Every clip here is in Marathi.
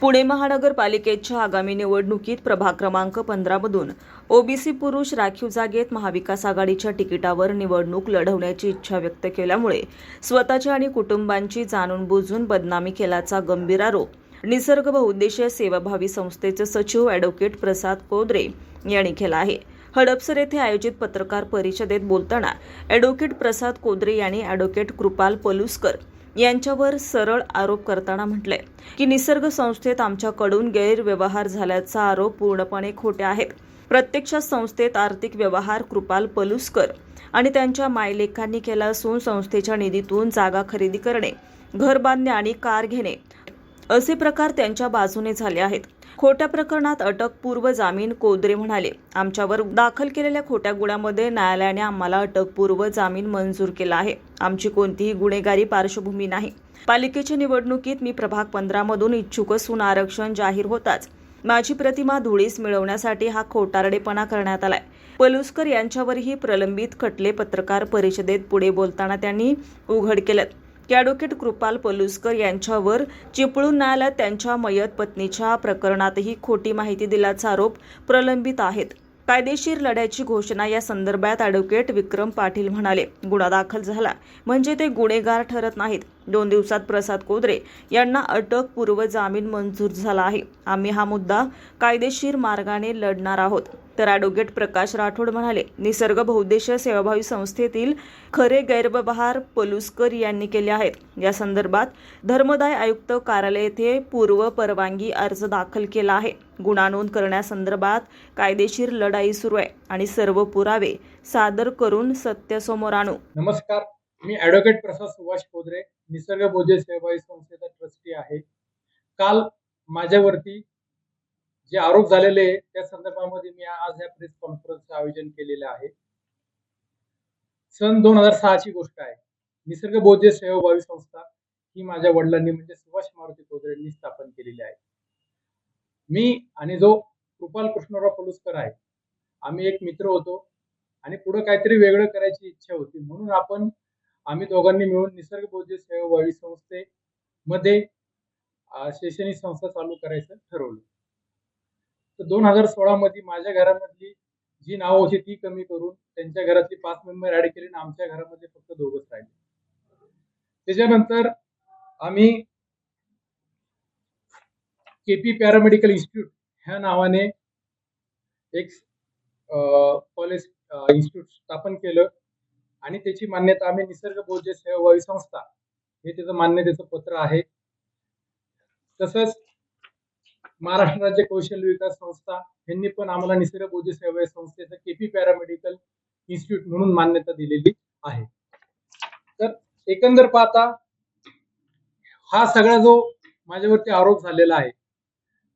पुणे महानगरपालिकेच्या आगामी निवडणुकीत प्रभाग क्रमांक पंधरामधून ओबीसी पुरुष राखीव जागेत महाविकास आघाडीच्या तिकिटावर निवडणूक लढवण्याची इच्छा व्यक्त केल्यामुळे स्वतःची आणि कुटुंबांची जाणून बुजून बदनामी केल्याचा गंभीर आरोप निसर्ग बहुउद्देशीय सेवाभावी संस्थेचे सचिव अॅडव्होकेट प्रसाद कोदरे यांनी केला आहे. हडपसर येथे आयोजित पत्रकार परिषदेत बोलताना अॅडव्होकेट प्रसाद कोदरे यांनी अॅडव्होकेट कृपाल पलुस्कर यांच्यावर सरळ आरोप करताना म्हटलंय की निसर्ग संस्थेत आमच्याकडून गैरव्यवहार झाल्याचा आरोप पूर्णपणे खोटे आहेत. प्रत्यक्षात संस्थेत आर्थिक व्यवहार कृपाल पलुस्कर आणि त्यांच्या मायलेखांनी केला असून संस्थेच्या निधीतून जागा खरेदी करणे घर बांधणे आणि कार घेणे असे प्रकार त्यांच्या बाजूने झाले आहेत. खोट्या प्रकरणात अटकपूर्व जामीन कोदरे म्हणाले. आमच्यावर दाखल केलेल्या खोट्या गुन्ह्यामध्ये न्यायालयाने आम्हाला अटकपूर्व जामीन मंजूर केला आहे. आमची कोणतीही गुन्हेगारी पार्श्वभूमी नाही. पालिकेच्या निवडणुकीत मी प्रभाग पंधरामधून इच्छुक असून आरक्षण जाहीर होताच. माझी प्रतिमा धुळीस मिळवण्यासाठी हा खोटारडेपणा करण्यात आलाय. पलुस्कर यांच्यावरही प्रलंबित खटले पत्रकार परिषदेत पुढे बोलताना त्यांनी उघड केलं. की ॲडव्होकेट कृपाल पलुस्कर यांच्यावर चिपळूण न्यायालयात त्यांच्या मयत पत्नीच्या प्रकरणातही खोटी माहिती दिल्याचा आरोप प्रलंबित आहेत. कायदेशीर लढ्याची घोषणा या संदर्भात ॲडव्होकेट विक्रम पाटील म्हणाले. गुन्हा दाखल झाला. म्हणजे ते गुन्हेगार ठरत नाहीत. दोन दिवसात प्रसाद कोदरे यांना अटकपूर्व जामीन मंजूर झाला आहे. आम्ही हा मुद्दा कायदेशीर मार्गाने लढणार आहोत. तर ॲडव्होकेट प्रकाश राठोड म्हणाले निसर्ग बहुउद्देशीय सेवाभावी संस्थेतील खरे गैरव्यवहार पलुस्कर यांनी केले आहेत. या संदर्भात धर्मदाय आयुक्त कार्यालय येथे पूर्व परवानगी अर्ज दाखल केला आहे. गुन्हा नोंद करण्यासंदर्भात कायदेशीर लढाई सुरू आहे आणि सर्व पुरावे सादर करून सत्य समोर आणू. नमस्कार मी ॲडव्होकेट प्रसाद सुभाष कोदरे निसर्ग बोधे सेवाभावी संस्थेचा ट्रस्टी आहे. काल माझ्यावरती जे आरोप झालेले आहे त्या संदर्भामध्ये मी आज या प्रेस कॉन्फरन्सचं आयोजन केलेलं आहे. सन दोन हजार सहाची गोष्ट आहे. निसर्ग बौद्ध सेवाभावी संस्था ही माझ्या वडिलांनी म्हणजे सुभाष मारुती कोदरे स्थापन केलेली आहे. मी आणि जो कृपाल कृष्णराव पलुसकर आहे आम्ही एक मित्र होतो आणि पुढे काहीतरी वेगळं करायची इच्छा होती. म्हणून आपण आम्ही दोघांनी मिळून निसर्ग बौद्ध सेवाभावी संस्थेमध्ये शैक्षणिक संस्था चालू करायचं ठरवलं. तर दोन हजार सोळा मध्ये माझ्या घरामधली जी नावं होती ती कमी करून त्यांच्या घरातली पाच मेंबर ऍड केले आणि आमच्या घरामध्ये फक्त दोघच राहिले. त्याच्यानंतर आम्ही केपी पॅरामेडिकल इन्स्टिट्यूट ह्या नावाने एक कॉलेज इन्स्टिट्यूट स्थापन केलं आणि त्याची मान्यता आम्ही निसर्ग बोध सेवाभावी संस्था हे त्याचं मान्यतेचं पत्र आहे. तसंच महाराष्ट्र राज्य कौशल्य विकास संस्था यांनी पण आम्हाला निसर्ग बोध सेवा संस्थेचं केपी पॅरामेडिकल इन्स्टिट्यूट म्हणून मान्यता दिलेली आहे. तर एकंदर पाहता हा सगळा जो माझ्यावरती आरोप झालेला आहे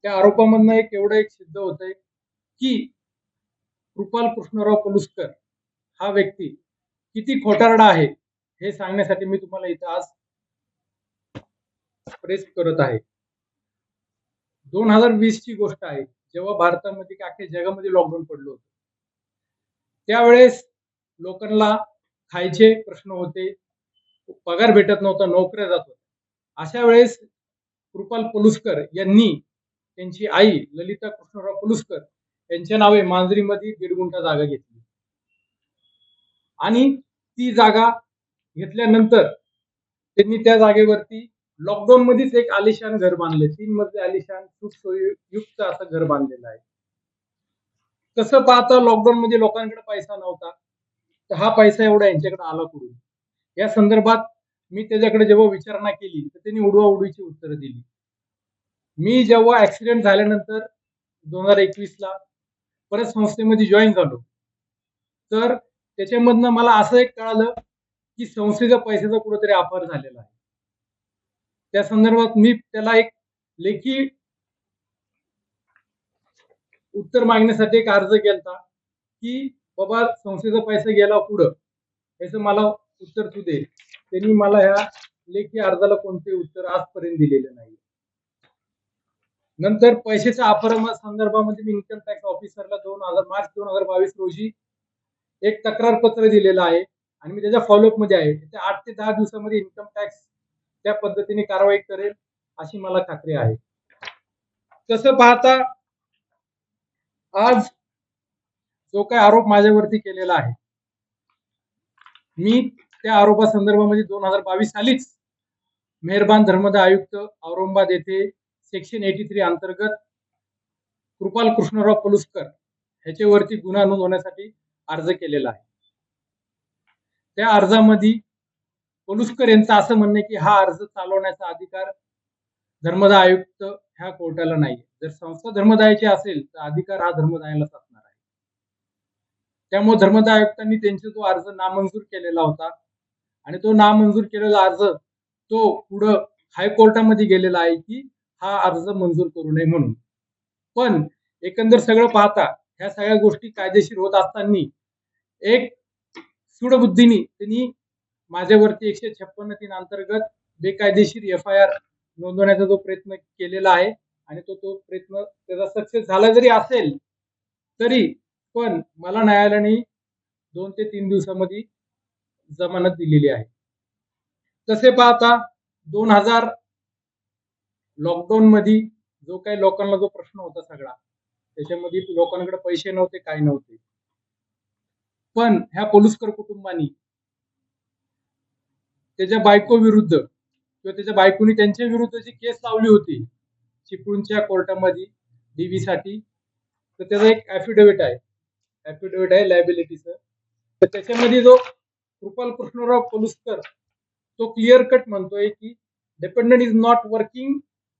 त्या आरोपामधनं एक एवढं एक सिद्ध होत आहे की कृपाल कृष्णराव पलुस्कर हा व्यक्ती किती खोटारडा आहे हे सांगण्यासाठी मी तुम्हाला इथं आज प्रेस करत आहे. दोन हजार वीस ची गोष्ट आहे. जेव्हा भारतामध्ये अख्ख्या जगामध्ये लॉकडाऊन पडलं होतं. त्यावेळेस लोकांना खायचे प्रश्न होते. पगार भेटत नव्हता नोकऱ्या जात होत्या. अशा वेळेस कृपाल पलुस्कर यांनी त्यांची आई ललिता कृष्णराव पलुस्कर यांच्या नावे मांजरीमध्ये दीड गुंठा जागा घेतली. आणि ती जागा घेतल्यानंतर त्यांनी त्या जागेवरती लॉकडाऊन मध्येच एक आलिशान घर बांधले. तीन मध्ये आलिशान सुख युक्त असं घर बांधलेलं आहे. तसं पाहता लॉकडाऊन मध्ये लोकांकडे पैसा नव्हता तर हा पैसा एवढा यांच्याकडे आला कुठून? या संदर्भात मी त्याच्याकडे जेव्हा विचारणा केली तर त्यांनी उडवा उडवीची उत्तरं दिली. मी जेव्हा ऍक्सिडेंट झाल्यानंतर दोन हजार एकवीस ला परत संस्थेमध्ये जॉईन झालो. तर त्याच्यामधनं मला असं एक कळालं की संस्थेच्या पैशाचा कुठेतरी अपार झालेला आहे. त्या संदर्भात मी त्याला एक लेखी उत्तर मागण्यासाठी एक अर्ज केला की बाबा संस्थेचा पैसा गेला पुढं. याचं मला उत्तर तू दे. त्यांनी मला ह्या लेखी अर्जाला कोणते उत्तर आजपर्यंत दिलेलं नाही. नंतर पैशाच्या अपरमा संदर्भामध्ये मी इन्कम टॅक्स ऑफिसरला दोन हजार मार्च दोन हजार बावीस रोजी एक तक्रार पत्र दिलेलं आहे. आणि मी त्याच्या फॉलोअपमध्ये आहे. आठ ते दहा दिवसामध्ये इन्कम टॅक्स त्या पद्धतीने कारवाई करेल अशी मला खात्री आहे. तसं पाहता आज जो काही आरोप माझ्यावरती केलेला आहे मी त्या आरोपासंदर्भामध्ये दोन हजार बावीस सालीच मेहरबान धर्मदा आयुक्त औरंगाबाद येथे सेक्शन एटी थ्री अंतर्गत कृपाल कृष्णराव पलुसकर ह्याच्यावरती गुन्हा नोंदवण्यासाठी अर्ज केलेला आहे. त्या अर्जामध्ये कोलुस्कर यांचं असं म्हणणं की हा अर्ज चालवण्याचा अधिकार धर्मदाय आयुक्त ह्या कोर्टाला नाही जर संस्था धर्मदायाची असेल तर अधिकार हा धर्मदायालाच असणार आहे. त्यामुळे धर्मदाय आयुक्तांनी त्यांचा जो अर्ज नामंजूर केलेला होता आणि तो नामंजूर केलेला अर्ज तो पुढं हायकोर्टामध्ये गेलेला आहे की हा अर्ज मंजूर करू नये म्हणून. पण एकंदर सगळं पाहता ह्या सगळ्या गोष्टी कायदेशीर होत असताना एक सूडबुद्धीनी त्यांनी माझ्यावरती एकशे छप्पन्न तीन अंतर्गत बेकायदेशीर एफ आय आर नोंदवण्याचा जो प्रयत्न केलेला आहे आणि तो तो प्रयत्न त्याचा सक्सेस झाला जरी असेल तरी पण मला न्यायालयाने दोन ते तीन दिवसामध्ये जमानत दिलेली आहे. तसे पाहता दोन हजार लॉकडाऊन मध्ये जो काही लोकांना जो प्रश्न होता सगळा त्याच्यामध्ये लोकांकडे पैसे नव्हते काय नव्हते. पण ह्या पोलुसकर कुटुंबानी त्याच्या बायको विरुद्ध किंवा त्याच्या बायकोनी त्यांच्या विरुद्ध जी केस लावली होती चिपळूणच्या कोर्टामध्ये डीव्ही साठी तर त्याचा एक ऍफिडेव्हिट आहे. ऍफिडेव्हिट आहे लायबिलिटीचं तर त्याच्यामध्ये जो कृपाल कृष्णराव पलुस्कर तो क्लिअर कट म्हणतोय की dependent is not working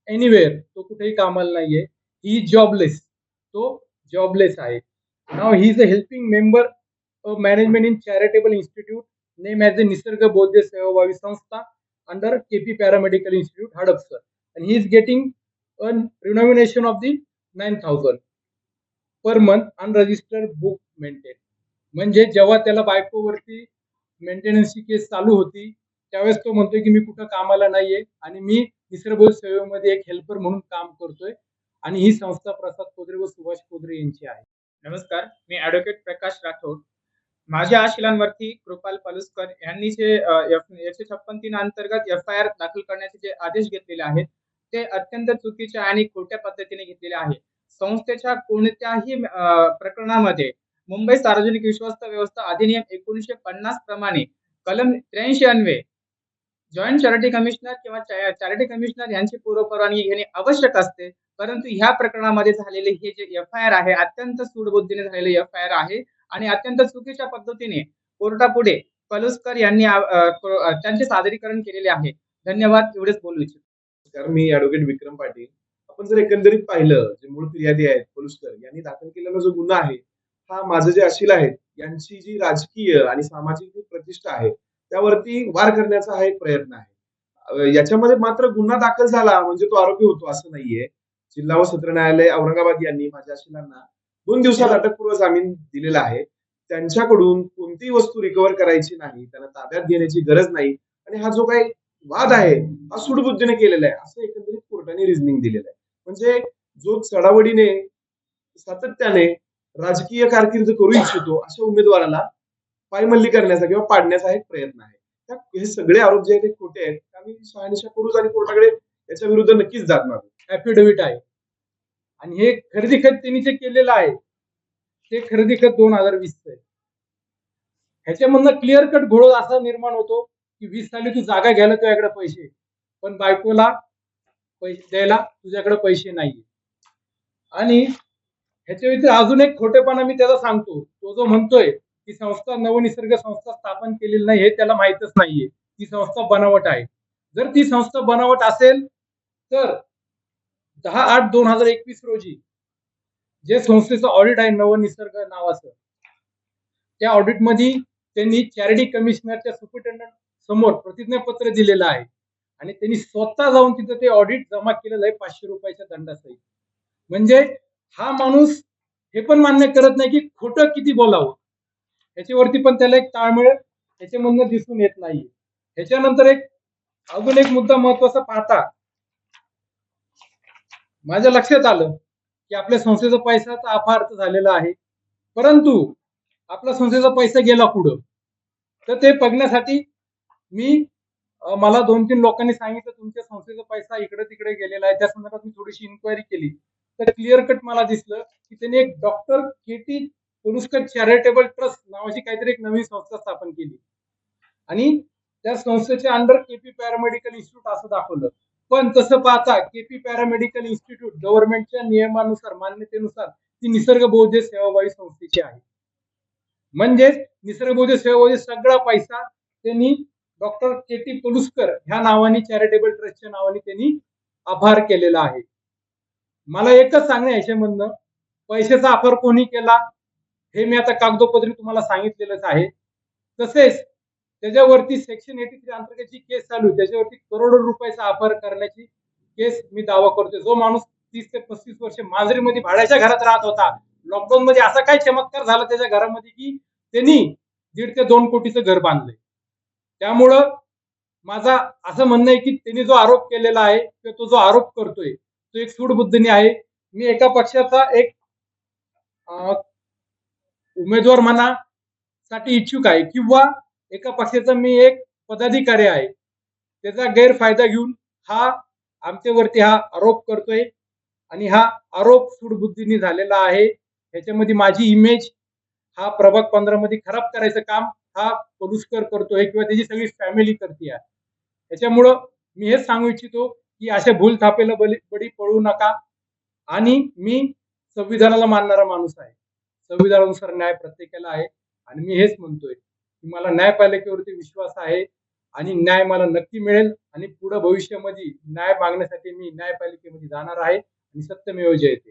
anywhere तो कुठेही कामाला नाहीये. ही जॉबलेस तो जॉबलेस आहे. नाव he is a helping member of management in charitable institute name as a Nisarg Bauddha Sevabhavi Sanstha under KP paramedical institute Hadapsar and he is getting a renomination of the nine thousand per month unregistered book maintain म्हणजे जेव्हा त्याला बायकोवरती मेंटेनन्सची केस चालू होती त्यावेळेस तो म्हणतोय की मी कुठं कामाला नाहीये आणि मी निसर्गबोध सेवेमध्ये एक हेल्पर म्हणून काम करतोय आणि ही संस्था प्रसाद कोदरे व सुभाष कोदरे यांची आहे. नमस्कार मी ॲडव्होकेट प्रकाश राठोड माझ्या आशिलांवरती कृपाल पलुस्कर यांनी जे एकशे छप्पन तीन अंतर्गत एफ आय आर दाखल करण्याचे जे आदेश घेतलेले आहेत ते अत्यंत चुकीच्या आणि खोट्या पद्धतीने घेतलेले आहे. संस्थेच्या कोणत्याही प्रकरणामध्ये मुंबई सार्वजनिक विश्वस्त व्यवस्था अधिनियम एकोणीशे पन्नास प्रमाणे कलम त्र्याऐंशी अन्वे जॉईंट चॅरिटी कमिशनर किंवा चॅरिटी कमिशनर यांची पूर्वपरवानगी घेणे आवश्यक असते परंतु ह्या प्रकरणामध्ये झालेले हे जे एफ आय आर आहे अत्यंत सूडबुद्धीने झालेले एफ आय आर आहे आणि अत्यंत चुकीच्या पद्धतीने कोर्टापुढे पलुस्कर यांनी त्यांचे सादरीकरण केलेले आहे. धन्यवाद एवढेच बोलू इच्छितो. कारण मी ऍडव्होकेट विक्रम पाटील. आपण जर एकंदरीत पाहिलं जे मूळ फिर्यादी आहेत पोलुस्कर यांनी दाखल केलेला जो गुन्हा आहे हा माझं जे अशील आहेत यांची जी राजकीय आणि सामाजिक जी प्रतिष्ठा आहे त्यावरती वार करण्याचा हा एक प्रयत्न आहे. याच्यामध्ये मात्र गुन्हा दाखल झाला म्हणजे तो आरोपी होतो असं नाहीये. जिल्हा व सत्र न्यायालय औरंगाबाद यांनी माझ्या अशिलांना दोन दिवसात अटकपूर्व जामीन दिलेला आहे. त्यांच्याकडून कोणतीही वस्तू रिकव्हर करायची नाही त्यांना ताब्यात घेण्याची गरज नाही. आणि हा जो काही वाद आहे हा सुटबुद्धीने केलेला आहे असं एकंदरीत कोर्टाने रिझनिंग दिलेलं आहे. म्हणजे जो चढावडीने सातत्याने राजकीय कारकीर्द करू इच्छितो अशा उमेदवाराला पायमल्ली करण्याचा किंवा पाडण्याचा एक प्रयत्न आहे. हे सगळे आरोप जे आहेत ते खोटे आहेत. आम्ही शहानिशा करूच आणि कोर्टाकडे याच्या विरुद्ध नक्कीच जात मागू ऍफिडेव्हिट आहे. आणि हे खरेदी खत त्यांनी जे केलेलं आहे ते खरेदी खत दोन हजार वीस आहे. ह्याच्यामधनं क्लिअर कट घोळ असा निर्माण होतो की वीस साली तू जागा घ्यायला तुझ्याकडे पैसे पण बायकोला पैसे द्यायला तुझ्याकडे पैसे नाहीये. आणि ह्याच्या व्यतिरिक्त अजून एक खोटेपणा मी त्याला सांगतो. तो जो म्हणतोय की संस्था नवनिसर्ग संस्था स्थापन केलेली नाही हे त्याला माहीतच नाहीये. ती संस्था बनावट आहे. जर ती संस्था बनावट असेल तर दहा आठ दोन हजार एकवीस रोजी जे संस्थेचं ऑडिट आहे नवनिसर्ग नावाचं त्या ऑडिटमध्ये त्यांनी चॅरिटी कमिशनरच्या सुपरिटेंडंट समोर प्रतिज्ञापत्र दिलेलं आहे. आणि त्यांनी स्वतः जाऊन तिथं ते ऑडिट जमा केलेलं आहे पाचशे रुपयाच्या दंडासहित. म्हणजे हा माणूस हे पण मान्य करत नाही की खोटं किती बोलावं. याच्यावरती पण त्याला एक ताळमेळ याच्यामधनं दिसून येत नाही ह्याच्यानंतर एक अजून एक मुद्दा महत्त्वाचा पाहता माझ्या लक्षात आलं की आपल्या संस्थेचा पैसाचा अपार्थ झालेला आहे. परंतु आपल्या संस्थेचा पैसा गेला पुढं तर ते बघण्यासाठी मी मला दोन तीन लोकांनी सांगितलं तुमच्या संस्थेचा पैसा इकडे तिकडे गेलेला आहे. त्या संदर्भात मी थोडीशी इन्क्वायरी केली. तर क्लिअर कट मला दिसलं की त्यांनी एक doctor K T Poluskar charitable trust नावाची काहीतरी एक नवीन संस्था स्थापन केली. आणि त्या संस्थेच्या अंडर केपी पॅरामेडिकल इन्स्टिट्यूट असं दाखवलं. पण तसं पाहता केपी पॅरामेडिकल इन्स्टिट्यूट गव्हर्नमेंटच्या नियमानुसार मान्यतेनुसार ती निसर्ग बौद्ध सेवाभावी संस्थेची आहे. म्हणजेच निसर्ग बौद्ध सेवाभावी सगळा पैसा त्यांनी डॉक्टर के टी पोलुस्कर ह्या नावाने चॅरिटेबल ट्रस्टच्या नावाने त्यांनी आभार केलेला आहे. मला एकच सांगणं याच्यामधनं पैशाचा आभार कोणी केला हे मी आता कागदोपत्री तुम्हाला सांगितलेलंच आहे. तसेच त्याच्यावरती सेक्शन एटी थ्री अंतर्गत जी केस चालू त्याच्यावरती करोडो रुपयाचा अपहार करण्याची केस मी दावा करतोय. जो माणूस तीस ते पस्तीस वर्ष मांजरीमध्ये भाड्याच्या घरात राहत होता लॉकडाऊन मध्ये असा काय चमत्कार झाला त्याच्या घरामध्ये की त्यांनी दीड ते दोन कोटीचं घर बांधलंय. त्यामुळं माझा असं म्हणणं आहे की त्यांनी जो आरोप केलेला आहे किंवा तो जो आरोप करतोय तो एक सूडबुद्धीने आहे. मी एका पक्षाचा एक अं, उमेदवार म्हणा साठी इच्छुक आहे किंवा एका पक्षाचा मी एक पदाधिकारी आहे. त्याचा गैरफायदा घेऊन हा आमच्यावरती हा आरोप करतोय आणि हा आरोप सूडबुद्धीने झालेला आहे. ह्याच्यामध्ये माझी इमेज हा प्रभाग पंधरा मध्ये खराब करायचं काम हा पलुस्कर करतोय किंवा त्याची सगळी फॅमिली करते आहे. त्याच्यामुळं मी हेच सांगू इच्छितो की अशा भूल थापेला बली बळी पळू नका आणि मी संविधानाला मानणारा माणूस आहे. संविधानानुसार न्याय प्रत्येकाला आहे आणि मी हेच म्हणतोय. की मला न्यायपालिकेवरती विश्वास आहे आणि न्याय मला नक्की मिळेल आणि पुढे भविष्यामध्ये न्याय मागण्यासाठी मी न्यायपालिकेमध्ये जाणार आहे आणि सत्यमेव जयते